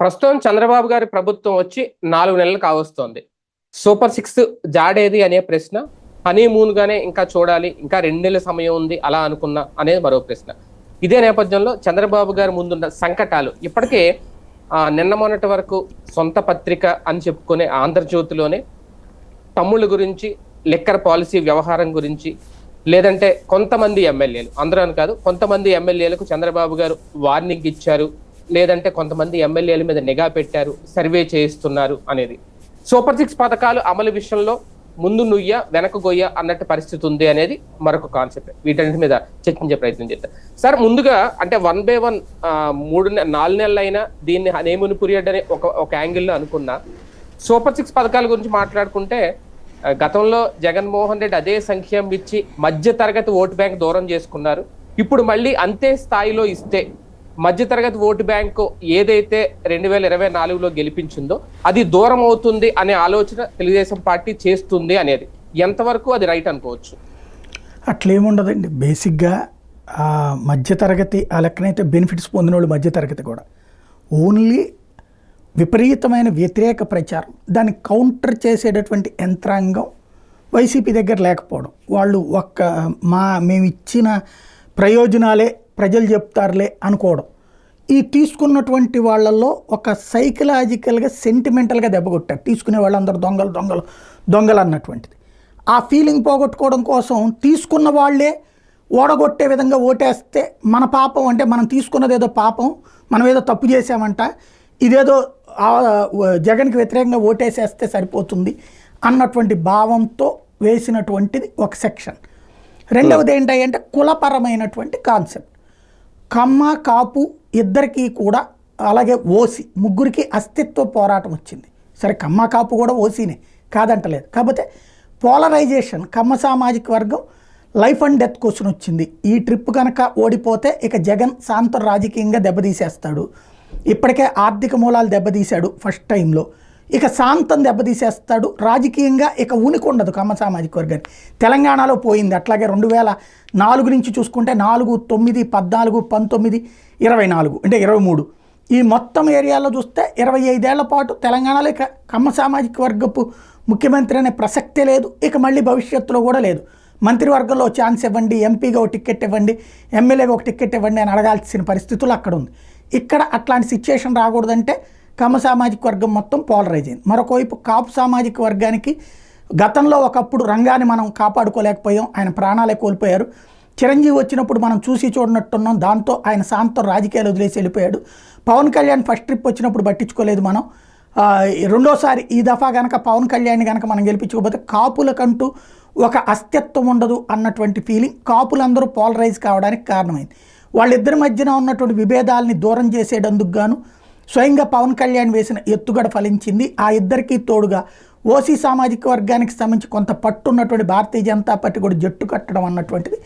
ప్రస్తుతం చంద్రబాబు గారి ప్రభుత్వం వచ్చి నాలుగు నెలలు కావస్తోంది. సూపర్ సిక్స్ జాడేది అనే ప్రశ్న హనీమూన్ గానే ఇంకా చూడాలి ఇంకా రెండు నెలల సమయం ఉంది అలా అనుకున్నా అనేది మరో ప్రశ్న. ఇదే నేపథ్యంలో చంద్రబాబు గారి ముందున్న సంకటాలు ఇప్పటికే నిన్న మొన్నటి వరకు సొంత పత్రిక అని చెప్పుకునే ఆంధ్రజ్యోతిలోనే తమ్ముళ్ళ గురించి లిక్కర్ పాలసీ వ్యవహారం గురించి లేదంటే కొంతమంది ఎమ్మెల్యేలు అందరూ అని కాదు కొంతమంది ఎమ్మెల్యేలకు చంద్రబాబు గారు వార్నింగ్ ఇచ్చారు. లేదంటే కొంతమంది ఎమ్మెల్యేల మీద నిఘా పెట్టారు సర్వే చేయిస్తున్నారు అనేది. సూపర్ సిక్స్ పథకాలు అమలు విషయంలో ముందు నుయ్య వెనక గొయ్య అన్నట్టు పరిస్థితి ఉంది అనేది మరొక కాన్సెప్ట్. వీటన్నిటి మీద చర్చించే ప్రయత్నం చేద్దాం. సార్ ముందుగా అంటే వన్ బై వన్ మూడు నాలుగు నెలలు అయినా దీన్ని హనేముని పీరియడ్ అని ఒక ఒక యాంగిల్లో అనుకున్నా. సూపర్ సిక్స్ పథకాల గురించి మాట్లాడుకుంటే గతంలో జగన్మోహన్ రెడ్డి అదే సంఖ్యం ఇచ్చి మధ్య తరగతి ఓటు బ్యాంక్ దూరం చేసుకున్నారు. ఇప్పుడు మళ్ళీ అంతే స్థాయిలో ఇస్తే మధ్యతరగతి ఓటు బ్యాంకు ఏదైతే రెండు వేల ఇరవై నాలుగులో గెలిపించిందో అది దూరం అవుతుంది అనే ఆలోచన తెలుగుదేశం పార్టీ చేస్తుంది అనేది. ఎంతవరకు అది రైట్ అనుకోవచ్చు? అట్లేముండదండి. బేసిక్గా మధ్యతరగతి ఆ లెక్కనైతే బెనిఫిట్స్ పొందిన వాళ్ళు మధ్యతరగతి కూడా. ఓన్లీ విపరీతమైన వ్యతిరేక ప్రచారం దాన్ని కౌంటర్ చేసేటటువంటి యంత్రాంగం వైసీపీ దగ్గర లేకపోవడం. వాళ్ళు ఒక్క మా మేము ఇచ్చిన ప్రయోజనాలే ప్రజలు చెప్తారులే అనుకోవడం. ఈ తీసుకున్నటువంటి వాళ్ళల్లో ఒక సైకలాజికల్గా సెంటిమెంటల్గా దెబ్బకొట్టారు తీసుకునే వాళ్ళందరూ దొంగలు దొంగలు దొంగలు అన్నటువంటిది. ఆ ఫీలింగ్ పోగొట్టుకోవడం కోసం తీసుకున్న వాళ్ళే ఓడగొట్టే విధంగా ఓటేస్తే మన పాపం అంటే మనం తీసుకున్నది ఏదో పాపం మనం ఏదో తప్పు చేసామంట ఇదేదో జగన్కి వ్యతిరేకంగా ఓటేసేస్తే సరిపోతుంది అన్నటువంటి భావంతో వేసినటువంటిది ఒక సెక్షన్ రెండవది ఏంటంటే కులపరమైనటువంటి కాన్సెప్ట్ కమ్మ కాపు ఇద్దరికీ కూడా అలాగే ఓసి ముగ్గురికి అస్తిత్వ పోరాటం వచ్చింది. సరే కమ్మ కాపు కూడా ఓసీనే కాదంటలేదు. కాకపోతే పోలరైజేషన్ కమ్మ సామాజిక వర్గం లైఫ్ అండ్ డెత్ క్వశ్చన్ వచ్చింది. ఈ ట్రిప్ కనుక ఓడిపోతే ఇక జగన్ శాంతం రాజకీయంగా దెబ్బతీసేస్తాడు. ఇప్పటికే ఆర్థిక మూలాలు దెబ్బతీశాడు ఫస్ట్ టైంలో. ఇక శాంతం దెబ్బతీసేస్తాడు. రాజకీయంగా ఇక ఉనికి ఉండదు కమ్మ సామాజిక వర్గాన్ని. తెలంగాణలో పోయింది. అట్లాగే రెండు వేల నాలుగు నుంచి చూసుకుంటే నాలుగు తొమ్మిది పద్నాలుగు పంతొమ్మిది ఇరవై నాలుగు అంటే ఇరవై మూడు. ఈ మొత్తం ఏరియాలో చూస్తే ఇరవై ఐదేళ్ళ పాటు తెలంగాణలో ఇక కమ్మ సామాజిక వర్గపు ముఖ్యమంత్రి అనే ప్రసక్తే లేదు. ఇక మళ్ళీ భవిష్యత్తులో కూడా లేదు. మంత్రివర్గంలో ఛాన్స్ ఇవ్వండి ఎంపీగా ఒక టికెట్ ఇవ్వండి ఎమ్మెల్యేగా ఒక టికెట్ ఇవ్వండి అని అడగాల్సిన పరిస్థితులు అక్కడ ఉంది. ఇక్కడ అట్లాంటి సిచ్యుయేషన్ రాకూడదంటే కమ్మ సామాజిక వర్గం మొత్తం పోలరైజ్ అయింది మరొకవైపు కాపు సామాజిక వర్గానికి గతంలో ఒకప్పుడు రంగాన్ని మనం కాపాడుకోలేకపోయాం. ఆయన ప్రాణాలే కోల్పోయారు. చిరంజీవి వచ్చినప్పుడు మనం చూసి చూడనట్టున్నాం. దాంతో ఆయన శాంతం రాజకీయాలు వదిలేసి వెళ్ళిపోయాడు. పవన్ కళ్యాణ్ ఫస్ట్ ట్రిప్ వచ్చినప్పుడు పట్టించుకోలేదు మనం. రెండోసారి ఈ దఫా గనక పవన్ కళ్యాణ్ కనుక మనం గెలిపించకపోతే కాపులకంటూ ఒక అస్తిత్వం ఉండదు అన్నటువంటి ఫీలింగ్ కాపులందరూ పోలరైజ్ కావడానికి కారణమైంది. వాళ్ళిద్దరి మధ్యన ఉన్నటువంటి విభేదాలని దూరం చేసేటందుకు గాను స్వయంగా పవన్ కళ్యాణ్ వేసిన ఎత్తుగడ ఫలించింది. ఆ ఇద్దరికీ తోడుగా ఓసీ సామాజిక వర్గానికి సంబంధించి కొంత పట్టున్నటువంటి భారతీయ జనతా పార్టీ కూడా జట్టు కట్టడం అన్నటువంటిది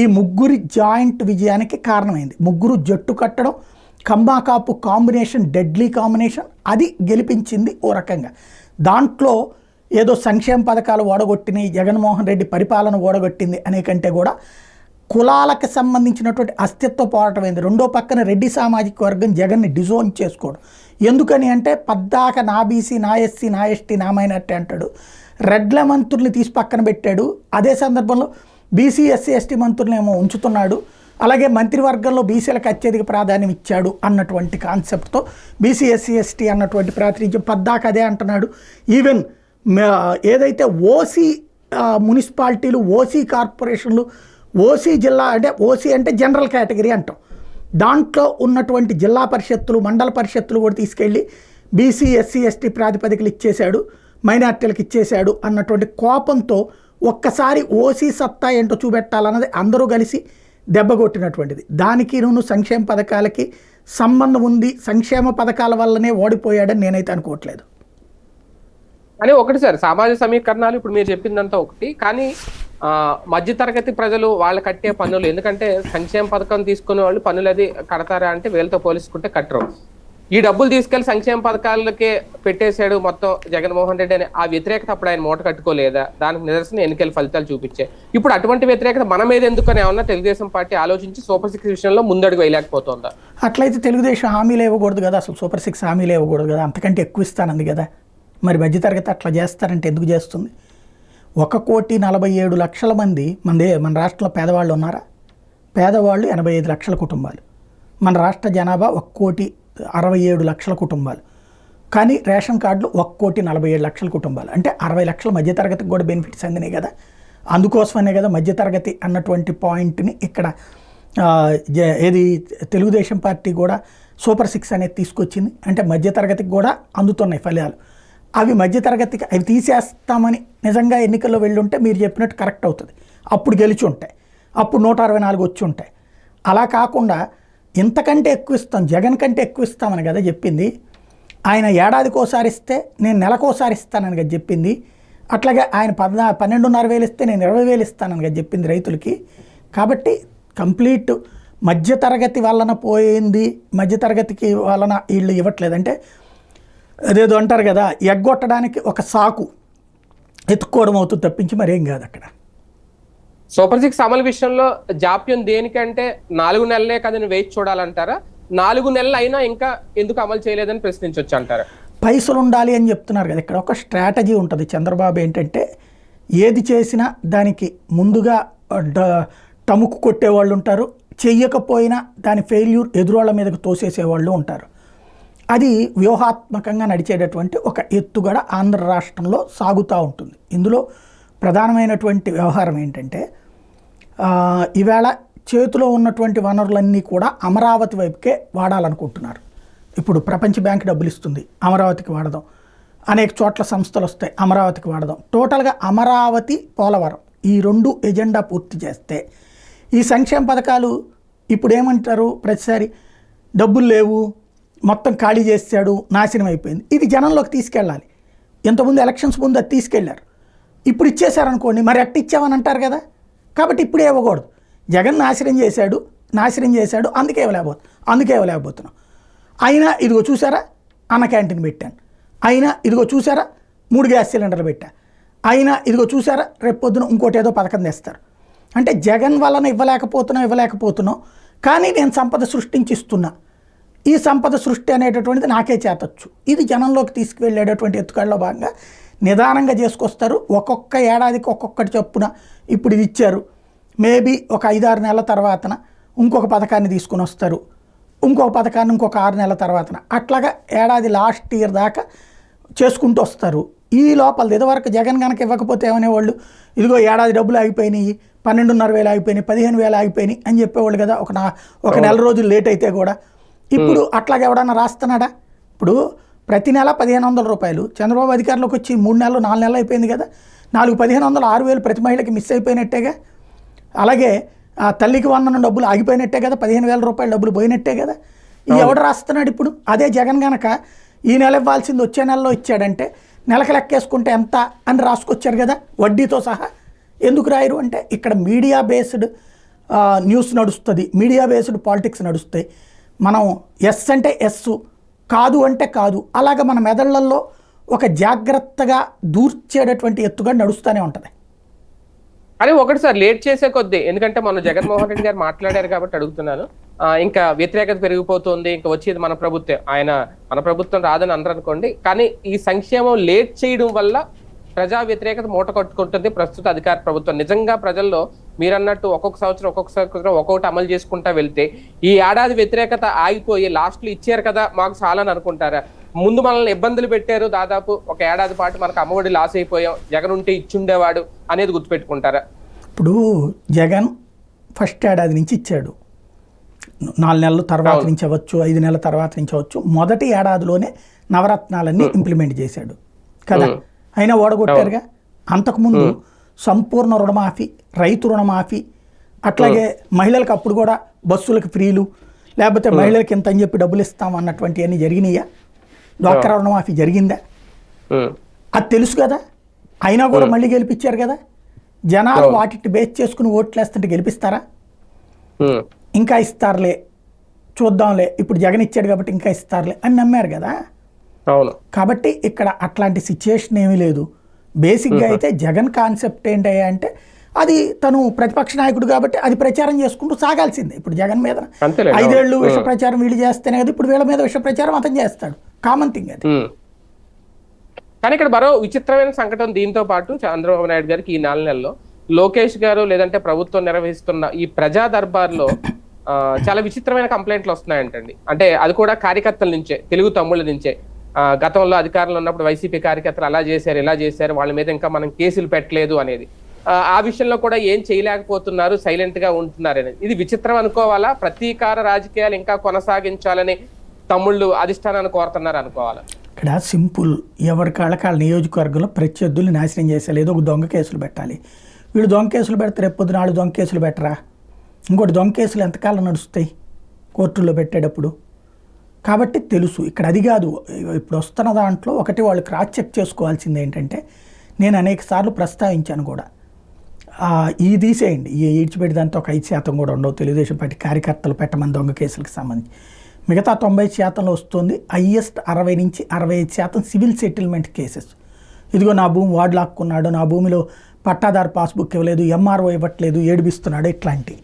ఈ ముగ్గురి జాయింట్ విజయానికి కారణమైంది. ముగ్గురు జట్టు కట్టడం కంబాకాపు కాంబినేషన్ డెడ్లీ కాంబినేషన్ అది గెలిపించింది ఓ రకంగా. దాంట్లో ఏదో సంక్షేమ పథకాలు ఓడగొట్టినాయి జగన్మోహన్ రెడ్డి పరిపాలన ఓడగొట్టింది అనే కంటే కూడా కులాలకు సంబంధించినటువంటి అస్తిత్వ పోరాటం అయింది. రెండో పక్కన రెడ్డి సామాజిక వర్గం జగన్ని డిజోన్ చేసుకోవడం ఎందుకని అంటే పద్దాక నా బీసీ నా ఎస్సీ నా ఎస్టీ నా మైనార్టీ అంటాడు. రెడ్ల మంత్రుల్ని తీసి పక్కన పెట్టాడు. అదే సందర్భంలో బీసీ ఎస్సీ ఎస్టీ మంత్రులను ఏమో ఉంచుతున్నాడు. అలాగే మంత్రివర్గంలో బీసీలకు అత్యధిక ప్రాధాన్యం ఇచ్చాడు అన్నటువంటి కాన్సెప్ట్తో బీసీ ఎస్సీ ఎస్టీ అన్నటువంటి ప్రాతినిధ్యం పద్దాక అదే అంటున్నాడు. ఈవెన్ ఏదైతే ఓసీ మున్సిపాలిటీలు ఓసీ కార్పొరేషన్లు ఓసీ జిల్లా అంటే ఓసీ అంటే జనరల్ కేటగిరీ అంటాం. దాంట్లో ఉన్నటువంటి జిల్లా పరిషత్తులు మండల పరిషత్తులు కూడా తీసుకెళ్ళి బీసీ ఎస్సీ ఎస్టీ ప్రాతిపదికలు ఇచ్చేశాడు మైనార్టీలకు ఇచ్చేశాడు అన్నటువంటి కోపంతో ఒక్కసారి ఓసీ సత్తా ఏంటో చూపెట్టాలన్నది అందరూ కలిసి దెబ్బగొట్టినటువంటిది దానికి నువ్వు సంక్షేమ పథకాలకి సంబంధం ఉంది. సంక్షేమ పథకాల వల్లనే ఓడిపోయాడని నేనైతే అనుకోవట్లేదు. అని ఒకటి సార్ సామాజిక సమీకరణాలు ఇప్పుడు మీరు చెప్పిందంతా ఒకటి. కానీ మధ్యతరగతి ప్రజలు వాళ్ళు కట్టే పన్నులు ఎందుకంటే సంక్షేమ పథకం తీసుకునే వాళ్ళు పన్నులు అది కడతారా అంటే వీళ్ళతో పోల్చుకుంటే కట్టరు. ఈ డబ్బులు తీసుకెళ్ళి సంక్షేమ పథకాలకే పెట్టేశాడు మొత్తం జగన్మోహన్ రెడ్డి అని ఆ వ్యతిరేకత అప్పుడు ఆయన మూట కట్టుకోలేదా? దానికి నిదర్శన ఎన్నికల ఫలితాలు చూపించాయి ఇప్పుడు అటువంటి వ్యతిరేకత మన మీద ఎందుకని ఏమన్నా తెలుగుదేశం పార్టీ ఆలోచించి సూపర్ సిక్స్ విషయంలో ముందడుగు వేయలేకపోతుందా? అట్లయితే తెలుగుదేశం హామీలు ఇవ్వకూడదు కదా అసలు సూపర్ సిక్స్ హామీలు ఇవ్వకూడదు కదా? అంతకంటే ఎక్కువ ఇస్తానంది కదా. మరి మధ్యతరగతి అట్లా చేస్తారంటే ఎందుకు చేస్తుంది? ఒక కోటి నలభై ఏడు లక్షల మంది మనదే మన రాష్ట్రంలో పేదవాళ్ళు ఉన్నారా? పేదవాళ్ళు ఎనభై ఐదు లక్షల కుటుంబాలు. మన రాష్ట్ర జనాభా ఒక కోటి అరవై ఏడు లక్షల కుటుంబాలు. కానీ రేషన్ కార్డులు ఒక కోటి నలభై ఏడు లక్షల కుటుంబాలు. అంటే అరవై లక్షల మధ్యతరగతికి కూడా బెనిఫిట్స్ అందినాయి కదా. అందుకోసమనే కదా మధ్యతరగతి అన్నటువంటి పాయింట్ని ఇక్కడ ఏది తెలుగుదేశం పార్టీ కూడా సూపర్ సిక్స్ అనేది తీసుకొచ్చింది. అంటే మధ్యతరగతికి కూడా అందుతున్నాయి ఫలితాలు. అవి మధ్యతరగతికి అవి తీసేస్తామని నిజంగా ఎన్నికల్లో వెళ్ళుంటే మీరు చెప్పినట్టు కరెక్ట్ అవుతుంది. అప్పుడు గెలిచి ఉంటాయి. అప్పుడు నూట అరవై నాలుగు వచ్చి ఉంటాయి. అలా కాకుండా ఇంతకంటే ఎక్కువ ఇస్తాం జగన్ కంటే ఎక్కువ ఇస్తామని కదా చెప్పింది. ఆయన ఏడాదికోసారి ఇస్తే నేను నెలకోసారి ఇస్తానని కదా చెప్పింది. అట్లాగే ఆయన పద్నా పన్నెండున్నర వేలు ఇస్తే నేను ఇరవై వేలు ఇస్తానని కదా చెప్పింది రైతులకి. కాబట్టి కంప్లీట్ మధ్యతరగతి వలన పోయింది మధ్యతరగతికి వలన వీళ్ళు ఇవ్వట్లేదు. అంటే అదేదో అంటారు కదా ఎగ్గొట్టడానికి ఒక సాకు. ఎత్తుక్కోవడం అవుతుంది తప్పించి మరేం కాదు అక్కడ. సూపర్ సిక్స్ అమలు విషయంలో జాప్యం దేనికంటే నాలుగు నెలలే కదని వేచి చూడాలంటారా? నాలుగు నెలలు అయినా ఇంకా ఎందుకు అమలు చేయలేదని ప్రశ్నించవచ్చు అంటారా? పైసలు ఉండాలి అని చెప్తున్నారు కదా ఇక్కడ ఒక స్ట్రాటజీ ఉంటుంది. చంద్రబాబు ఏంటంటే ఏది చేసినా దానికి ముందుగా టముకు కొట్టేవాళ్ళు ఉంటారు. చెయ్యకపోయినా దాని ఫెయిల్యూర్ ఎదురోళ్ళ మీదకు తోసేసేవాళ్ళు ఉంటారు. అది వ్యూహాత్మకంగా నడిచేటటువంటి ఒక ఎత్తుగడ ఆంధ్ర రాష్ట్రంలో సాగుతూ ఉంటుంది. ఇందులో ప్రధానమైనటువంటి వ్యవహారం ఏంటంటే ఈవేళ చేతిలో ఉన్నటువంటి వనరులన్నీ కూడా అమరావతి వైపుకే వాడాలనుకుంటున్నారు. ఇప్పుడు ప్రపంచ బ్యాంక్ డబ్బులు ఇస్తుంది అమరావతికి వాడదాం. అనేక చోట్ల సంస్థలు వస్తాయి అమరావతికి వాడదాం. టోటల్గా అమరావతి పోలవరం ఈ రెండు ఎజెండా పూర్తి చేస్తే ఈ సంక్షేమ పథకాలు ఇప్పుడు ఏమంటారు ప్రతిసారి? డబ్బులు లేవు మొత్తం ఖాళీ చేశాడు నాశనం అయిపోయింది. ఇది జనంలోకి తీసుకెళ్ళాలి. ఇంతకుముందు ఎలక్షన్స్ ముందు అది తీసుకెళ్ళారు ఇప్పుడు ఇచ్చేశారనుకోండి మరి ఎట్ట ఇచ్చామని అంటారు కదా? కాబట్టి ఇప్పుడే ఇవ్వకూడదు. జగన్ నాశనం చేశాడు నాశనం చేశాడు అందుకే ఇవ్వలేకపోతు అందుకే ఇవ్వలేకపోతున్నాం. అయినా ఇదిగో చూసారా? అన్న క్యాంటీన్ పెట్టాను. అయినా ఇదిగో చూసారా? మూడు గ్యాస్ సిలిండర్లు పెట్టా. అయినా ఇదిగో చూసారా? రేపు పొద్దున ఇంకోటి ఏదో పథకం తెస్తారు. అంటే జగన్ వలన ఇవ్వలేకపోతున్నాం ఇవ్వలేకపోతున్నాం. కానీ నేను సంపద సృష్టించిస్తున్నా. ఈ సంపద సృష్టి అనేటటువంటిది నాకే చేతొచ్చు. ఇది జనంలోకి తీసుకువెళ్ళేటటువంటి ఎత్తుకాళ్ళలో భాగంగా నిదానంగా చేసుకొస్తారు. ఒక్కొక్క ఏడాదికి ఒక్కొక్కటి చొప్పున ఇప్పుడు ఇది ఇచ్చారు. మేబీ ఒక ఐదారు నెలల తర్వాతన ఇంకొక పథకాన్ని తీసుకుని వస్తారు. ఇంకొక పథకాన్ని ఇంకొక ఆరు నెలల తర్వాతన. అట్లాగా ఏడాది లాస్ట్ ఇయర్ దాకా చేసుకుంటూ వస్తారు. ఈ లోపల ఇదివరకు జగన్ కనుక ఇవ్వకపోతే ఏమనేవాళ్ళు? ఇదిగో ఏడాది డబ్బులు ఆగిపోయినాయి పన్నెండున్నర వేలు ఆగిపోయినాయి పదిహేను వేలు ఆగిపోయినాయి అని చెప్పేవాళ్ళు కదా. ఒక నా ఒక నెల రోజులు లేట్ అయితే కూడా ఇప్పుడు అట్లాగే ఎవడన్నా రాస్తున్నాడా? ఇప్పుడు ప్రతి నెల పదిహేను వందల రూపాయలు. చంద్రబాబు అధికారంలోకి వచ్చి మూడు నెలలు నాలుగు నెలలు అయిపోయింది కదా. నాలుగు పదిహేను వందలు ఆరు వేలు ప్రతి మహిళకి మిస్ అయిపోయినట్టేగా. అలాగే ఆ తల్లికి వందనం డబ్బులు ఆగిపోయినట్టే కదా పదిహేను వేల రూపాయల డబ్బులు పోయినట్టే కదా. ఎవడు రాస్తున్నాడు ఇప్పుడు? అదే జగన్ గనక ఈ నెల ఇవ్వాల్సింది వచ్చే నెలలో ఇచ్చాడంటే నెలకు లెక్కేసుకుంటే ఎంత అని రాసుకొచ్చారు కదా వడ్డీతో సహా. ఎందుకు రాయరు? అంటే ఇక్కడ మీడియా బేస్డ్ న్యూస్ నడుస్తుంది. మీడియా బేస్డ్ పాలిటిక్స్ నడుస్తాయి. మనం ఎస్ అంటే ఎస్ కాదు అంటే కాదు. అలాగ మన మెదళ్ళలో ఒక జాగ్రత్తగా దూర్చేటటువంటి ఎత్తుగా నడుస్తూనే ఉంటుంది. అని ఒకటి సార్ లేట్ చేసే కొద్దీ ఎందుకంటే మన జగన్మోహన్ రెడ్డి గారు మాట్లాడారు కాబట్టి అడుగుతున్నాను. ఇంకా వ్యతిరేకత పెరిగిపోతుంది ఇంకా వచ్చేది మన ప్రభుత్వం. ఆయన మన ప్రభుత్వం రాదని అనరు అనుకోండి కానీ ఈ సంక్షేమం లేట్ చేయడం వల్ల ప్రజా వ్యతిరేకత మూట కట్టుకుంటుంది. ప్రస్తుత అధికార ప్రభుత్వం నిజంగా ప్రజల్లో మీరన్నట్టు ఒక్కొక్క సంవత్సరం ఒక్కొక్క సంవత్సరం ఒక్కొక్కటి అమలు చేసుకుంటా వెళ్తే ఈ ఏడాది వ్యతిరేకత ఆగిపోయి లాస్ట్లో ఇచ్చారు కదా మాకు చాలని అనుకుంటారా? ముందు మనల్ని ఇబ్బందులు పెట్టారు దాదాపు ఒక ఏడాది పాటు మనకు అమ్మఒడి లాస్ అయిపోయాం. జగన్ ఉంటే ఇచ్చుండేవాడు అనేది గుర్తుపెట్టుకుంటారా? ఇప్పుడు జగన్ ఫస్ట్ ఏడాది నుంచి ఇచ్చాడు. నాలుగు నెలల తర్వాత. నుంచి అవ్వచ్చు ఐదు నెలల తర్వాత నుంచి అవ్వచ్చు మొదటి ఏడాదిలోనే నవరత్నాలన్నీ ఇంప్లిమెంట్ చేశాడు. కదా. అయినా ఓడగొట్టారుగా? అంతకుముందు సంపూర్ణ రుణమాఫీ రైతు రుణమాఫీ అట్లాగే మహిళలకు అప్పుడు కూడా బస్సులకు ఫ్రీలు లేకపోతే మహిళలకి ఇంత అని చెప్పి డబ్బులు ఇస్తాం అన్నటువంటి అన్ని జరిగినాయా? డ్వాక్రా రుణమాఫీ జరిగిందా. అది తెలుసు కదా? అయినా కూడా మళ్ళీ గెలిపించారు కదా? జనాలు వాటిని బేస్ చేసుకుని ఓట్లు వేస్తుంటే గెలిపిస్తారా. ఇంకా ఇస్తారులే. చూద్దాంలే. ఇప్పుడు జగన్ ఇచ్చాడు కాబట్టి ఇంకా ఇస్తారులే అని నమ్మారు కదా? అవును. కాబట్టి ఇక్కడ అట్లాంటి సిచ్యుయేషన్ ఏమీ లేదు. బేసిక్గా అయితే జగన్ కాన్సెప్ట్ ఏంటయ్యా అంటే అది తను ప్రతిపక్ష నాయకుడు కాబట్టి అది ప్రచారం చేసుకుంటూ సాగాల్సిందే. ఇప్పుడు జగన్ మీద ఐదేళ్ళు విష ప్రచారం వీళ్ళు చేస్తేనే కదా ఇప్పుడు వీళ్ళ మీద విష ప్రచారం అతను చేస్తాడు. కామన్ థింగ్ అది. కానీ ఇక్కడ మరో విచిత్రమైన సంఘటన దీంతో పాటు చంద్రబాబు నాయుడు గారికి ఈ నాలుగు నెలల్లో లోకేష్ గారు లేదంటే ప్రభుత్వం నిర్వహిస్తున్న ఈ ప్రజా దర్బార్లో చాలా విచిత్రమైన కంప్లైంట్లు వస్తున్నాయంటండి. అంటే అది కూడా కార్యకర్తల నుంచే తెలుగు తమ్ముళ్ళ నుంచే. గతంలో అధికారంలో ఉన్నప్పుడు వైసీపీ కార్యకర్తలు అలా చేశారు ఇలా చేశారు వాళ్ళ మీద ఇంకా మనం కేసులు పెట్టలేదు అనేది. ఆ, విషయంలో కూడా ఏం చేయలేకపోతున్నారు సైలెంట్గా ఉంటున్నారు అనేది. ఇది విచిత్రం అనుకోవాలా? ప్రతీకార రాజకీయాలు ఇంకా కొనసాగించాలని తమ్ముళ్ళు అధిష్టానాన్ని కోరుతున్నారు అనుకోవాలా? ఇక్కడ సింపుల్ ఎవరి కాళ్ళ కాళ్ళ నియోజకవర్గంలో ప్రత్యర్థులు నాశనం చేసేయాలి ఏదో ఒక దొంగ కేసులు పెట్టాలి. వీళ్ళు దొంగ కేసులు పెడితే రేపొద్దు పొద్దున దొంగ కేసులు పెట్టరా? ఇంకోటి దొంగ కేసులు ఎంతకాలం నడుస్తాయి? కోర్టుల్లో పెట్టేటప్పుడు. కాబట్టి తెలుసు. ఇక్కడ అది కాదు. ఇప్పుడు వస్తున్న దాంట్లో ఒకటి వాళ్ళు క్రాస్ చెక్ చేసుకోవాల్సింది ఏంటంటే నేను అనేక సార్లు ప్రస్తావించాను కూడా. ఈ తీసేయండి. ఈ ఈడ్చిపెట్టేదంతా ఒక ఐదు శాతం కూడా ఉండవు. తెలుగుదేశం పార్టీ కార్యకర్తలు పెట్టమని దొంగ కేసులకు సంబంధించి. మిగతా తొంభై శాతంలో వస్తుంది. హయ్యెస్ట్ అరవై నుంచి అరవై ఐదు శాతం సివిల్ సెటిల్మెంట్ కేసెస్. ఇదిగో నా భూమి వాడు లాక్కున్నాడు. నా భూమిలో పట్టాదారు పాస్బుక్ ఇవ్వలేదు. ఎంఆర్ఓ ఇవ్వట్లేదు. ఏడిపిస్తున్నాడు. ఇట్లాంటివి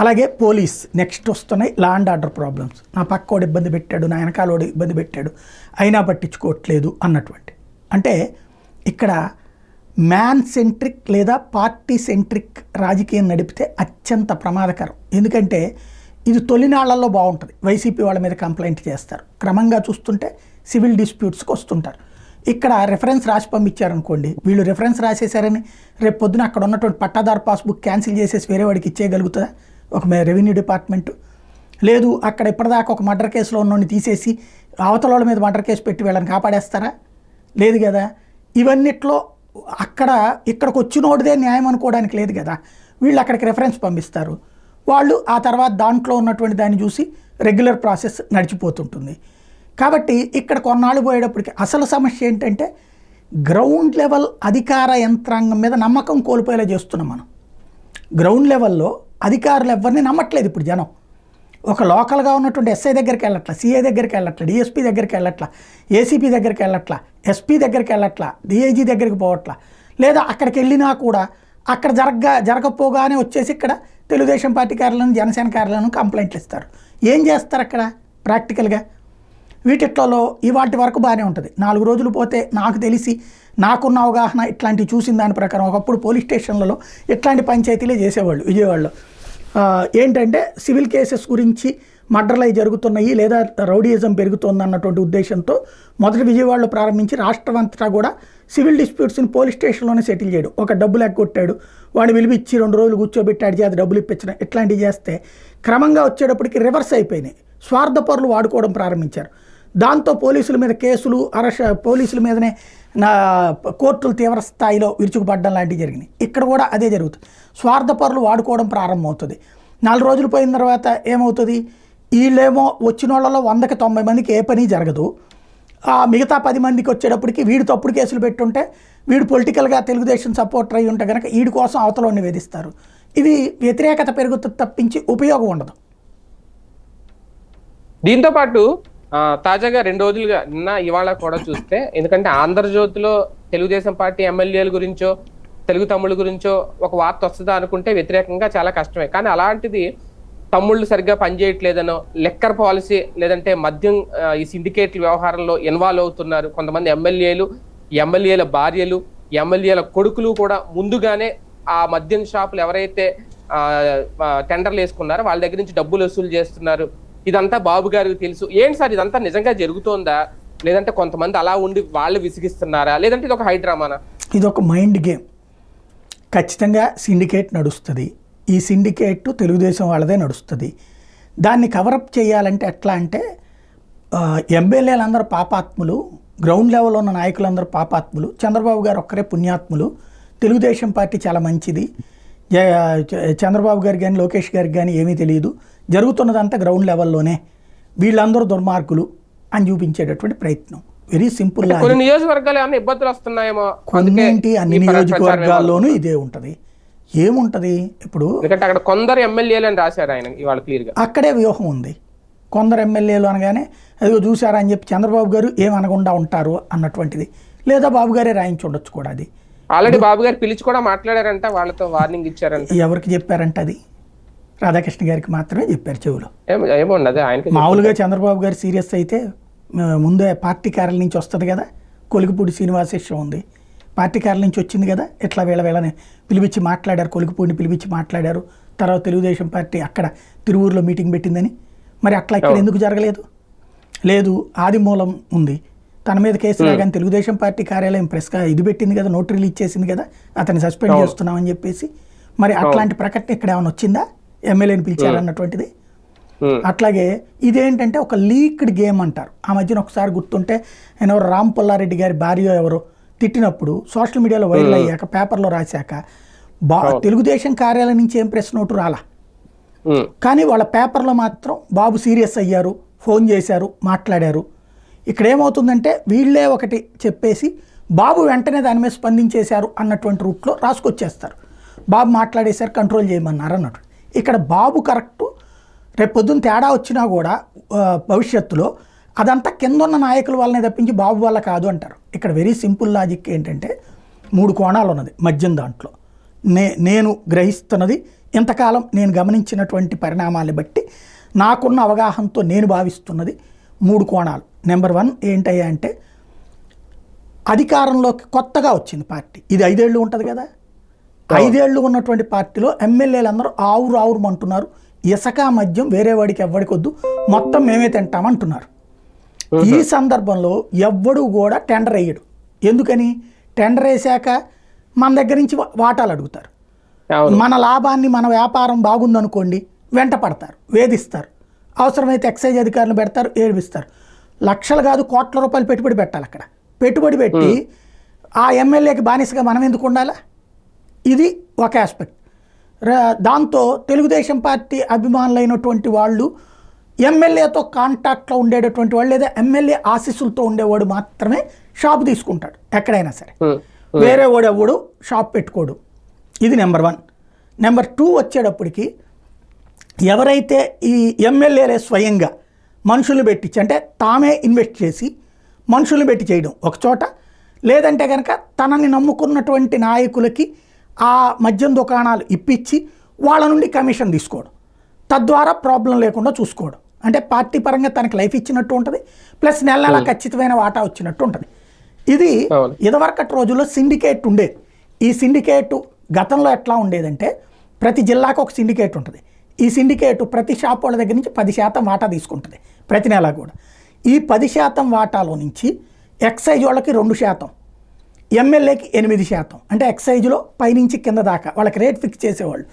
అలాగే పోలీస్ నెక్స్ట్ వస్తున్నాయి. Law and order problems. నా పక్కోడు ఇబ్బంది పెట్టాడు నా వెనకాలోడు ఇబ్బంది పెట్టాడు అయినా పట్టించుకోవట్లేదు అన్నటువంటి. అంటే ఇక్కడ మ్యాన్ సెంట్రిక్ లేదా పార్టీ సెంట్రిక్ రాజకీయం నడిపితే అత్యంత ప్రమాదకరం. ఎందుకంటే ఇది తొలినాళ్ళలో బాగుంటుంది. వైసీపీ వాళ్ళ మీద కంప్లైంట్ చేస్తారు. క్రమంగా చూస్తుంటే సివిల్ డిస్ప్యూట్స్కి వస్తుంటారు. ఇక్కడ రెఫరెన్స్ రాసి పంపించారనుకోండి వీళ్ళు రెఫరెన్స్ రాసేసారని రేపు పొద్దున అక్కడ ఉన్నటువంటి పట్టాదారు పాస్బుక్ క్యాన్సిల్ చేసేసి వేరే వాడికి ఇచ్చేయగలుగుతుందా? ఒక మే- రెవెన్యూ డిపార్ట్మెంటు. లేదు అక్కడ ఇప్పటిదాకా ఒక మర్డర్ కేసులో ఉన్నోడిని తీసేసి అవతల మీద మర్డర్ కేసు పెట్టి వీళ్ళని కాపాడేస్తారా? లేదు కదా ఇవన్నిట్లో అక్కడ ఇక్కడికి వచ్చినోడిదే న్యాయం అనుకోవడానికి లేదు కదా వీళ్ళు అక్కడికి రెఫరెన్స్ పంపిస్తారు. వాళ్ళు ఆ తర్వాత దాంట్లో ఉన్నటువంటి దాన్ని చూసి రెగ్యులర్ ప్రాసెస్ నడిచిపోతుంటుంది. కాబట్టి ఇక్కడ కొన్నాళ్ళు పోయేటప్పటికి అసలు సమస్య ఏంటంటే గ్రౌండ్ లెవెల్ అధికార యంత్రాంగం మీద నమ్మకం కోల్పోయేలా చేస్తున్నాం మనం. గ్రౌండ్ లెవెల్లో అధికారులు ఎవరిని నమ్మట్లేదు ఇప్పుడు జనం. ఒక లోకల్గా ఉన్నటువంటి ఎస్ఐ దగ్గరికి వెళ్ళట్లా సిఐ దగ్గరికి వెళ్ళట్లా డిఎస్పీ దగ్గరికి వెళ్ళట్లా ఏసీపీ దగ్గరికి వెళ్ళట్లా ఎస్పీ దగ్గరికి వెళ్ళట్లా డిఐజీ దగ్గరికి పోవట్లా. లేదా అక్కడికి వెళ్ళినా కూడా అక్కడ జరగ జరగపోగానే వచ్చేసి ఇక్కడ తెలుగుదేశం పార్టీ కార్యాలను జనసేన కార్యాలను కంప్లైంట్లు ఇస్తారు. ఏం చేస్తారు అక్కడ ప్రాక్టికల్గా? వీటిట్లలో ఇవాటి వరకు బాగానే ఉంటుంది. నాలుగు రోజులు పోతే నాకు తెలిసి నాకున్న అవగాహన ఇట్లాంటివి చూసిన దాని ప్రకారం ఒకప్పుడు పోలీస్ స్టేషన్లలో ఇట్లాంటి పంచాయతీలే చేసేవాళ్ళు విజయవాడలో. ఏంటంటే సివిల్ కేసెస్ గురించి మర్డర్లు అవి జరుగుతున్నాయి లేదా రౌడీయిజం పెరుగుతుంది అన్నటువంటి ఉద్దేశంతో మొదటి విజయవాడలో ప్రారంభించి రాష్ట్రం అంతటా కూడా సివిల్ డిస్ప్యూట్స్ని పోలీస్ స్టేషన్లోనే సెటిల్ చేయడు. ఒక డబ్బులు ఎగ్గొట్టాడు వాడిని పిలిపించి రెండు రోజులు కూర్చోబెట్టాడు చేత డబ్బులు ఇప్పించడం ఇట్లాంటివి చేస్తే క్రమంగా వచ్చేటప్పటికి రివర్స్ అయిపోయినాయి. స్వార్థపరులు వాడుకోవడం ప్రారంభించారు. దాంతో పోలీసుల మీద కేసులు అరెస్ట్ పోలీసుల మీదనే నా కోర్టులు తీవ్ర స్థాయిలో విరుచుకుపడడం లాంటివి జరిగినాయి. ఇక్కడ కూడా అదే జరుగుతుంది. స్వార్థపరులు వాడుకోవడం ప్రారంభమవుతుంది. నాలుగు రోజులు పోయిన తర్వాత ఏమవుతుంది? వీళ్ళేమో వచ్చిన వాళ్ళలో వందకి తొంభై మందికి ఏ పని జరగదు. ఆ మిగతా పది మందికి వచ్చేటప్పటికి వీడు తప్పుడు కేసులు పెట్టుంటే వీడు పొలిటికల్గా తెలుగుదేశం సపోర్టర్ అయి ఉంటే కనుక వీడి కోసం అవతలని నివేదిస్తారు. ఇది వ్యతిరేకత పెరుగుతుంది తప్పించి ఉపయోగం ఉండదు. దీంతో పాటు తాజాగా రెండు రోజులుగా నిన్న ఇవాళ కూడా చూస్తే ఎందుకంటే ఆంధ్రజ్యోతిలో తెలుగుదేశం పార్టీ ఎమ్మెల్యేల గురించో తెలుగు తమ్ముళ్ళ గురించో ఒక వార్త వస్తుందా అనుకుంటే వ్యతిరేకంగా చాలా కష్టమే. కానీ అలాంటిది తమ్ముళ్ళు సరిగ్గా పనిచేయట్లేదనో లెక్కర్ పాలసీ లేదంటే మద్యం ఈ సిండికేట్ల వ్యవహారంలో ఇన్వాల్వ్ అవుతున్నారు కొంతమంది ఎమ్మెల్యేలు ఎమ్మెల్యేల భార్యలు ఎమ్మెల్యేల కొడుకులు కూడా ముందుగానే ఆ మద్యం షాపులు ఎవరైతే టెండర్లు వేసుకున్నారో వాళ్ళ దగ్గర నుంచి డబ్బులు వసూలు చేస్తున్నారు. ఇదంతా బాబు గారికి తెలుసు. ఏంటి సార్ ఇదంతా నిజంగా జరుగుతోందా? లేదంటే కొంతమంది అలా ఉండి వాళ్ళు విసిగిస్తున్నారా? లేదంటే ఇది ఒక హైడ్రామానా ఇది ఒక మైండ్ గేమ్. ఖచ్చితంగా సిండికేట్ నడుస్తుంది. ఈ సిండికేట్ తెలుగుదేశం వాళ్ళదే నడుస్తుంది. దాన్ని కవరప్ చేయాలంటే ఎట్లా అంటే ఎమ్మెల్యేలందరూ పాపాత్ములు గ్రౌండ్ లెవెల్లో ఉన్న నాయకులందరూ పాపాత్ములు చంద్రబాబు గారు ఒక్కరే పుణ్యాత్ములు తెలుగుదేశం పార్టీ చాలా మంచిది. చ- చంద్రబాబు గారికి కానీ లోకేష్ గారికి కానీ ఏమీ తెలియదు. జరుగుతున్నదంతా గ్రౌండ్ లెవెల్లోనే వీళ్ళందరూ దుర్మార్గులు అని చూపించేటటువంటి ప్రయత్నం. వెరీ సింపుల్ కొన్ని నియోజకవర్గాలు ఏమైనా ఇబ్బందులు వస్తున్నాయేమో? కొన్నింటి అన్ని నియోజకవర్గాల్లోనూ ఇదే ఉంటుంది. ఏముంటుంది? ఇప్పుడు ఎందుకంటే అక్కడ కొందరు ఎమ్మెల్యేలు అని రాశారు ఆయన ఇవాళ క్లియర్గా అక్కడే వ్యూహం ఉంది. కొందరు ఎమ్మెల్యేలు అనగానే అదిగో చూసారా అని చెప్పి చంద్రబాబు గారు ఏమనకుండా ఉంటారు అన్నటువంటిది. లేదా బాబు గారే రాయించి ఉండొచ్చు కూడా అది. ఆల్రెడీ బాబు గారు పిలిచి కూడా మాట్లాడారంట వాళ్ళతో వార్నింగ్ ఇచ్చారంట. ఎవరికి చెప్పారంటే అది? రాధాకృష్ణ గారికి మాత్రమే చెప్పారు చెవులో. ఆయనకి మామూలుగా చంద్రబాబు గారు సీరియస్ అయితే ముందే పార్టీ కార్యాలయం నుంచి వస్తుంది కదా కొలికిపూడి శ్రీనివాసేశ్వరం ఉంది. పార్టీ కార్యాలయం నుంచి వచ్చింది కదా ఇట్లా వీళ్ళ వీళ్ళని పిలిపించి మాట్లాడారు కొలికిపూడిని పిలిపించి మాట్లాడారు. తర్వాత తెలుగుదేశం పార్టీ అక్కడ తిరువూరులో మీటింగ్ పెట్టిందని. మరి అట్లా ఇక్కడ ఎందుకు జరగలేదు? లేదు ఆది మూలం ఉంది. తన మీద కేసు రాగానే తెలుగుదేశం పార్టీ కార్యాలయం ప్రెస్గా ఇది పెట్టింది కదా నోట్ రిలీజ్ చేసింది కదా అతన్ని సస్పెండ్ చేస్తున్నామని చెప్పేసి. మరి అట్లాంటి ప్రకటన ఇక్కడ ఏమైనా వచ్చిందా? ఎమ్మెల్యేని పిలిచారన్నటువంటిది. అట్లాగే ఇదేంటంటే ఒక లీక్డ్ గేమ్ అంటారు. ఆ మధ్యన ఒకసారి గుర్తుంటే ఎవరు రామ్ పుల్లారెడ్డి గారి భార్య ఎవరో తిట్టినప్పుడు సోషల్ మీడియాలో వైరల్ అయ్యాక పేపర్లో రాశాక బా తెలుగుదేశం కార్యాలయం నుంచి ఏం ప్రెస్ నోటు రాలా? కానీ వాళ్ళ పేపర్లో మాత్రం బాబు సీరియస్ అయ్యారు ఫోన్ చేశారు మాట్లాడారు. ఇక్కడ ఏమవుతుందంటే వీళ్ళే ఒకటి చెప్పేసి బాబు వెంటనే దాని మీద స్పందించేశారు అన్నటువంటి రూట్లో రాసుకొచ్చేస్తారు. బాబు మాట్లాడేశారు కంట్రోల్ చేయమన్నారు అన్నట్టు ఇక్కడ బాబు కరెక్టు. రేపు పొద్దున్న తేడా వచ్చినా కూడా భవిష్యత్తులో అదంతా కింద ఉన్న నాయకుల వల్లనే తప్పించి బాబు వల్ల కాదు అంటారు. ఇక్కడ వెరీ సింపుల్ లాజిక్ ఏంటంటే మూడు కోణాలు ఉన్నది మద్యం దాంట్లో. నే నేను గ్రహిస్తున్నది ఇంతకాలం నేను గమనించినటువంటి పరిణామాన్ని బట్టి నాకున్న అవగాహనతో నేను భావిస్తున్నది మూడు కోణాలు. నెంబర్ వన్ ఏంటయ్యా అంటే అధికారంలోకి కొత్తగా వచ్చింది పార్టీ. ఇది ఐదేళ్ళు ఉంటుంది కదా? ఐదేళ్ళు ఉన్నటువంటి పార్టీలో ఎమ్మెల్యేలు అందరూ ఆవురు ఆవురు అంటున్నారు. ఇసక మద్యం వేరే వాడికి ఎవ్వడికి వద్దు మొత్తం మేమే తింటామంటున్నారు. ఈ సందర్భంలో ఎవ్వడు కూడా టెండర్ వేయడు. ఎందుకని? టెండర్ వేశాక మన దగ్గర నుంచి వాటాలు అడుగుతారు. మన లాభాన్ని మన వ్యాపారం బాగుందనుకోండి వెంట పడతారు వేధిస్తారు. అవసరమైతే ఎక్సైజ్ అధికారులు పెడతారు ఏడిపిస్తారు. లక్షలు కాదు కోట్ల రూపాయలు పెట్టుబడి పెట్టాలి అక్కడ పెట్టుబడి పెట్టి ఆ ఎమ్మెల్యేకి బానిసగా మనం ఎందుకు ఉండాలా? ఇది ఒక ఆస్పెక్ట్ దాంతో తెలుగుదేశం పార్టీ అభిమానులైనటువంటి వాళ్ళు ఎమ్మెల్యేతో కాంటాక్ట్లో ఉండేటటువంటి వాళ్ళు లేదా ఎమ్మెల్యే ఆశీస్సులతో ఉండేవాడు మాత్రమే షాప్ తీసుకుంటాడు ఎక్కడైనా సరే. వేరే వాడు ఎవడు షాప్ పెట్టుకోడు. ఇది నెంబర్ వన్. నెంబర్ టూ వచ్చేటప్పటికి ఎవరైతే ఈ ఎమ్మెల్యేలే స్వయంగా మనుషులు పెట్టించి అంటే తామే ఇన్వెస్ట్ చేసి మనుషులు పెట్టి చేయడం ఒక చోట లేదంటే కనుక తనని నమ్ముకున్నటువంటి నాయకులకి ఆ మద్యం దుకాణాలు ఇప్పించి వాళ్ళ నుండి కమిషన్ తీసుకోవడం తద్వారా ప్రాబ్లం లేకుండా చూసుకోవడం అంటే పార్టీ పరంగా తనకి లైఫ్ ఇచ్చినట్టు ఉంటుంది ప్లస్ నెల నెల ఖచ్చితమైన వాటా వచ్చినట్టు ఉంటుంది. ఇది. ఇదివరకటి రోజుల్లో సిండికేట్ ఉండేది. ఈ సిండికేటు గతంలో ఎట్లా ఉండేదంటే ప్రతి జిల్లాకు ఒక సిండికేట్ ఉంటుంది. ఈ సిండికేటు ప్రతి షాప్ వాళ్ళ దగ్గర నుంచి పది శాతం వాటా తీసుకుంటుంది ప్రతి నెల కూడా. ఈ పది శాతం వాటాలో నుంచి ఎక్సైజ్ వాళ్ళకి రెండు శాతం ఎమ్మెల్యేకి ఎనిమిది శాతం. అంటే ఎక్సైజ్లో పైనుంచి కింద దాకా. వాళ్ళకి రేట్ ఫిక్స్ చేసేవాళ్ళు.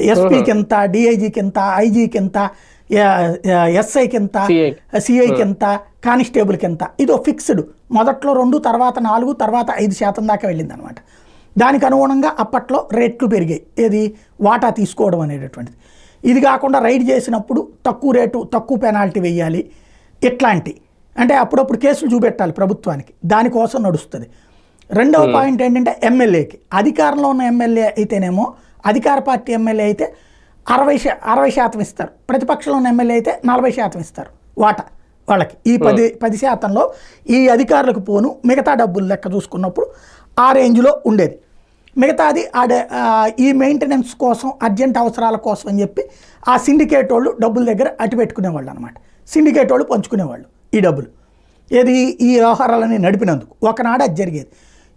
ఎస్పీకి ఎంత డిఐజీకి ఎంత ఐజీకి ఎంత ఎస్ఐకి ఎంత. సిఐకి ఎంత కానిస్టేబుల్కి ఎంత ఇది ఫిక్స్డ్. మొదట్లో రెండు తర్వాత నాలుగు తర్వాత ఐదు శాతం దాకా వెళ్ళింది అనమాట దానికి అనుగుణంగా అప్పట్లో రేట్లు పెరిగాయి. ఏది? వాటా తీసుకోవడం అనేటటువంటిది. ఇది కాకుండా రైడ్ చేసినప్పుడు తక్కువ రేటు తక్కువ పెనాల్టీ వేయాలి ఇట్లాంటి. అంటే అప్పుడప్పుడు కేసులు చూపెట్టాలి ప్రభుత్వానికి. దానికోసం నడుస్తుంది. రెండవ పాయింట్ ఏంటంటే ఎమ్మెల్యేకి. అధికారంలో ఉన్న ఎమ్మెల్యే అయితేనేమో అధికార పార్టీ ఎమ్మెల్యే అయితే అరవై శా అరవై శాతం ఇస్తారు. ప్రతిపక్షంలో ఉన్న ఎమ్మెల్యే అయితే నలభై శాతం ఇస్తారు. వాటా వాళ్ళకి. ఈ పది పది శాతంలో ఈ అధికారులకు పోను మిగతా డబ్బులు లెక్క చూసుకున్నప్పుడు ఆ రేంజ్లో ఉండేది. మిగతాది ఈ మెయింటెనెన్స్ కోసం అర్జెంట్ అవసరాల కోసం అని చెప్పి ఆ సిండికేట్ వాళ్ళు డబ్బుల దగ్గర అటు పెట్టుకునేవాళ్ళు అనమాట సిండికేట్ వాళ్ళు పంచుకునేవాళ్ళు ఈ డబ్బులు. ఏది ఈ వ్యవహారాలని నడిపినందుకు. ఒకనాడు అది జరిగేది.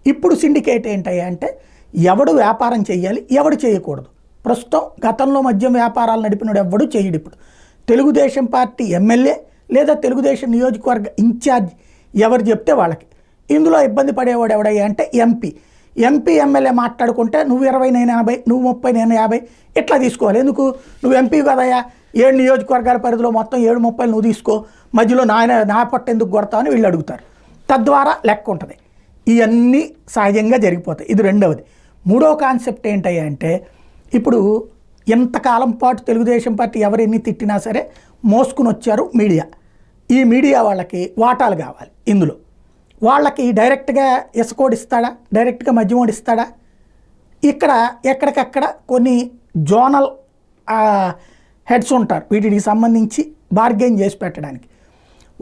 ఇప్పుడు సిండికేట్ ఏంటయ్యా అంటే ఎవడు వ్యాపారం చేయాలి ఎవడు చేయకూడదు. ప్రస్తుతం గతంలో మద్యం వ్యాపారాలు నడిపినడు ఎవడు చేయడు ఇప్పుడు. తెలుగుదేశం పార్టీ ఎమ్మెల్యే లేదా తెలుగుదేశం నియోజకవర్గ ఇన్ఛార్జ్ ఎవరు చెప్తే వాళ్ళకి. ఇందులో ఇబ్బంది పడేవాడు ఎవడయ్యా అంటే ఎంపీ. ఎంపీ ఎమ్మెల్యే మాట్లాడుకుంటే నువ్వు ఇరవై నేను ఎనభై నువ్వు ముప్పై నేను యాభై ఇట్లా తీసుకోవాలి. ఎందుకు? నువ్వు ఎంపీ కదయ్యా. ఏడు నియోజకవర్గాల పరిధిలో మొత్తం ఏడు ముప్పై నువ్వు తీసుకో. మధ్యలో నాయన నా పట్ట ఎందుకు కొడతావు అని వీళ్ళు అడుగుతారు. తద్వారా లెక్క ఉంటుంది. ఇవన్నీ సహజంగా జరిగిపోతాయి. ఇది రెండవది. మూడో కాన్సెప్ట్ ఏంటయ్యా అంటే ఇప్పుడు ఎంతకాలం పాటు తెలుగుదేశం పార్టీ ఎవరు ఎన్ని తిట్టినా సరే మోసుకుని వచ్చారు మీడియా. ఈ మీడియా వాళ్ళకి వాటాలు కావాలి ఇందులో. వాళ్ళకి డైరెక్ట్గా ఇసుకోడిస్తాడా డైరెక్ట్గా మద్యం ఇస్తాడా? ఇక్కడ ఎక్కడికక్కడ కొన్ని జోనల్ హెడ్స్ ఉంటారు. వీటికి సంబంధించి బార్గెన్ చేసి పెట్టడానికి.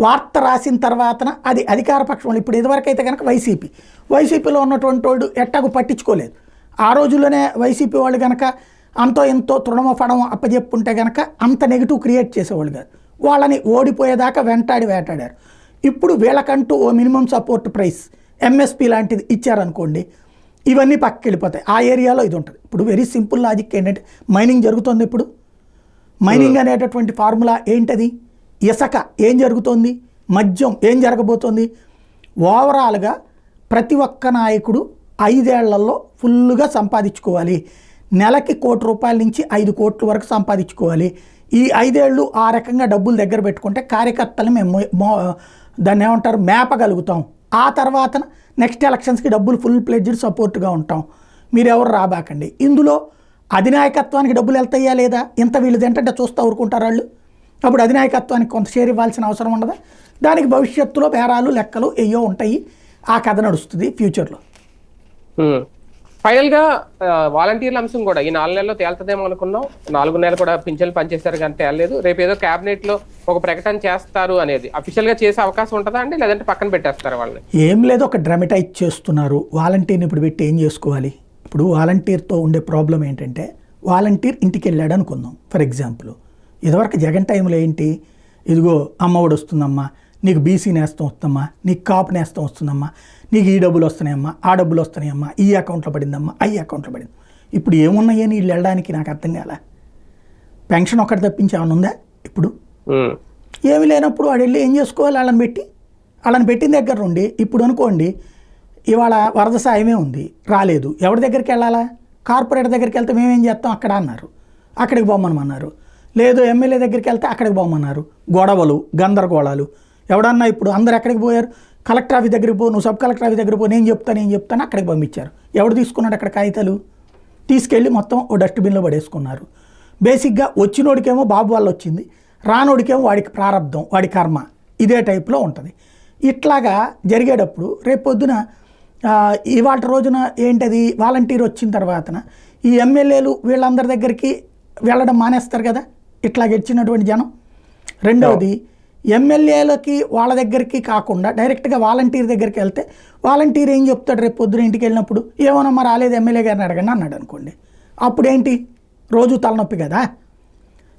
వార్త రాసిన తర్వాతన అది అధికార పక్షంలో ఇప్పుడు ఇదివరకు అయితే కనుక వైసీపీ. వైసీపీలో ఉన్నటువంటి వాళ్ళు ఎట్టాకు పట్టించుకోలేదు. ఆ రోజుల్లోనే వైసీపీ వాళ్ళు కనుక అంతో ఎంతో తృణమో ఫడమో అప్పజెప్పుంటే కనుక అంత నెగిటివ్ క్రియేట్ చేసేవాళ్ళు కాదు. వాళ్ళని ఓడిపోయేదాకా వెంటాడి వేటాడారు. ఇప్పుడు వీళ్ళకంటూ ఓ మినిమం సపోర్ట్ ప్రైస్ ఎంఎస్పి లాంటిది ఇచ్చారనుకోండి ఇవన్నీ పక్కకి వెళ్ళిపోతాయి ఆ ఏరియాలో ఇది ఉంటుంది. ఇప్పుడు వెరీ సింపుల్ లాజిక్ ఏంటంటే మైనింగ్ జరుగుతుంది ఇప్పుడు. మైనింగ్ అనేటటువంటి ఫార్ములా ఏంటది? ఇసక ఏం జరుగుతోంది? మద్యం ఏం జరగబోతోంది? ఓవరాల్గా ప్రతి ఒక్క నాయకుడు ఐదేళ్ళలో ఫుల్గా సంపాదించుకోవాలి. నెలకి కోటి రూపాయల నుంచి ఐదు కోట్ల వరకు సంపాదించుకోవాలి. ఈ ఐదేళ్ళు ఆ రకంగా డబ్బులు దగ్గర పెట్టుకుంటే కార్యకర్తలు మేము మో- దాన్ని ఏమంటారు? మేపగలుగుతాం. ఆ తర్వాత నెక్స్ట్ ఎలక్షన్స్కి డబ్బులు ఫుల్ ప్లెడ్జ్డ్ సపోర్ట్గా ఉంటాం. మీరెవరు రాబాకండి. ఇందులో అధినాయకత్వానికి డబ్బులు వెళ్తాయా లేదా? ఇంత వీళ్ళు తింటే చూస్తూ ఊరుకుంటారు వాళ్ళు. అప్పుడు అధినాయకత్వానికి కొంత షేర్ ఇవ్వాల్సిన అవసరం ఉండదా? దానికి భవిష్యత్తులో బేరాలు లెక్కలు ఏయో ఉంటాయి. ఆ కథ నడుస్తుంది ఫ్యూచర్లో. ఫైనల్గా ఆ, వాలంటీర్ల అంశం కూడా. ఈ నాలుగు నెలల్లో తేలుతుందేమో అనుకున్నాం. నాలుగు నెలలు కూడా పింఛన్లు పనిచేశారు కానీ తేలలేదు. రేపు ఏదో కేబినెట్లో ఒక ప్రకటన చేస్తారు అనేది అఫీషియల్గా చేసే అవకాశం ఉంటుందా అండి? లేదంటే పక్కన పెట్టేస్తారు వాళ్ళని? ఏం లేదు ఒక డ్రమటైజ్ చేస్తున్నారు. వాలంటీర్ని ఇప్పుడు పెట్టి ఏం చేసుకోవాలి? ఇప్పుడు వాలంటీర్తో ఉండే ప్రాబ్లం ఏంటంటే వాలంటీర్ ఇంటికి వెళ్ళాడు అనుకుందాం ఫర్ ఎగ్జాంపుల్. ఇదివరకు జగన్ టైంలో ఏంటి? ఇదిగో అమ్మఒడి వస్తుందమ్మా నీకు బీసీ నేస్తం వస్తుందమ్మా నీకు కాపు నేస్తం వస్తుందమ్మా నీకు ఈ డబ్బులు వస్తున్నాయమ్మా ఆ డబ్బులు వస్తున్నాయమ్మా ఈ అకౌంట్లో పడిందమ్మా ఈ అకౌంట్లో పడింది. ఇప్పుడు ఏమున్నాయని వీళ్ళు వెళ్ళడానికి నాకు అర్థం కాల? పెన్షన్ ఒకటి తప్పించి ఏమైనా ఉందా ఇప్పుడు? ఏమి లేనప్పుడు వాడు వెళ్ళి ఏం చేసుకోవాలి? వాళ్ళని పెట్టి వాళ్ళని పెట్టిన దగ్గర నుండి ఇప్పుడు అనుకోండి ఇవాళ వరద సాయమే ఉంది రాలేదు. ఎవరి దగ్గరికి వెళ్ళాలా? కార్పొరేటర్ దగ్గరికి వెళ్తే మేమేం చేస్తాం? అక్కడ అన్నారు. అక్కడికి పోమనమన్నారు లేదు ఎమ్మెల్యే దగ్గరికి వెళ్తే అక్కడికి పోమన్నారు. గొడవలు గందరగోళాలు. ఎవడన్నా ఇప్పుడు అందరు ఎక్కడికి పోయారు? కలెక్టర్ ఆఫీస్ దగ్గరికి పో నువ్వు సబ్ కలెక్టర్ ఆఫీస్ దగ్గరికి పో నేను చెప్తాను నేను చెప్తాను అక్కడికి పంపించారు. ఎవడు తీసుకున్నాడు అక్కడ కాగితాలు? తీసుకెళ్ళి మొత్తం ఓ డస్ట్బిన్లో పడేసుకున్నారు. బేసిక్గా వచ్చినోడికేమో బాబు వాళ్ళు వచ్చింది రానోడికేమో వాడికి ప్రారంధం వాడి కర్మ. ఇదే టైప్లో ఉంటుంది. ఇట్లాగా జరిగేటప్పుడు రేపు పొద్దున ఇవాళ రోజున ఏంటది? వాలంటీర్ వచ్చిన తర్వాతన ఈ ఎమ్మెల్యేలు వీళ్ళందరి దగ్గరికి వెళ్ళడం మానేస్తారు కదా? ఇట్లా గెలిచినటువంటి జనం. రెండవది ఎమ్మెల్యేలకి వాళ్ళ దగ్గరికి కాకుండా డైరెక్ట్గా వాలంటీర్ దగ్గరికి వెళ్తే వాలంటీర్ ఏం చెప్తాడు రేపు పొద్దున ఇంటికి వెళ్ళినప్పుడు? ఏమోనమ్మా రాలేదు ఎమ్మెల్యే గారిని అడగండి అన్నాడు అనుకోండి అప్పుడేంటి? రోజు తలనొప్పి కదా.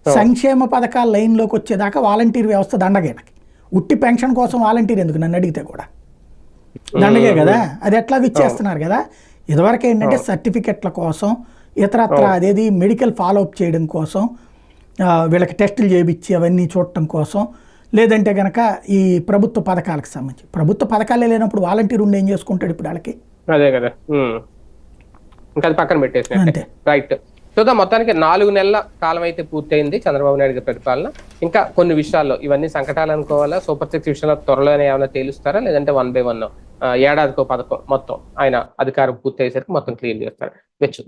సంక్షేమ పథకాల లైన్లోకి వచ్చేదాకా వాలంటీర్ వ్యవస్థ దండగేనకి ఉట్టి పెన్షన్ కోసం వాలంటీర్ ఎందుకు నన్ను అడిగితే కూడా? దండగే కదా. అది ఎట్లా ఇచ్చేస్తున్నారు కదా. ఇదివరకు ఏంటంటే సర్టిఫికెట్ల కోసం ఇతరత్ర అదేది మెడికల్ ఫాలో అప్ చేయడం కోసం వీళ్ళకి టెస్టులు చేయించి అవన్నీ చూడటం కోసం. లేదంటే కనుక ఈ ప్రభుత్వ పథకాలకు సంబంధించి. ప్రభుత్వ పథకాలే లేనప్పుడు వాలంటీర్ ఉండి ఏం చేసుకుంటాడు ఇప్పుడు వాళ్ళకి? అదే కదా. ఇంకా అది పక్కన పెట్టేసి అంతే. రైట్. చూద్దాం మొత్తానికి నాలుగు నెలల కాలం అయితే పూర్తయింది చంద్రబాబు నాయుడు గారి పరిపాలన. ఇంకా కొన్ని విషయాల్లో ఇవన్నీ సంకటాలు అనుకోవాలా? సూపర్ సిక్స్ విషయంలో త్వరలోనే ఏమైనా తేలుస్తారా? లేదంటే వన్ బై వన్ ఏడాదికో పథకం మొత్తం ఆయన అధికారం పూర్తి అయ్యేసరికి మొత్తం క్లియర్ చేస్తారు? వెచ్చు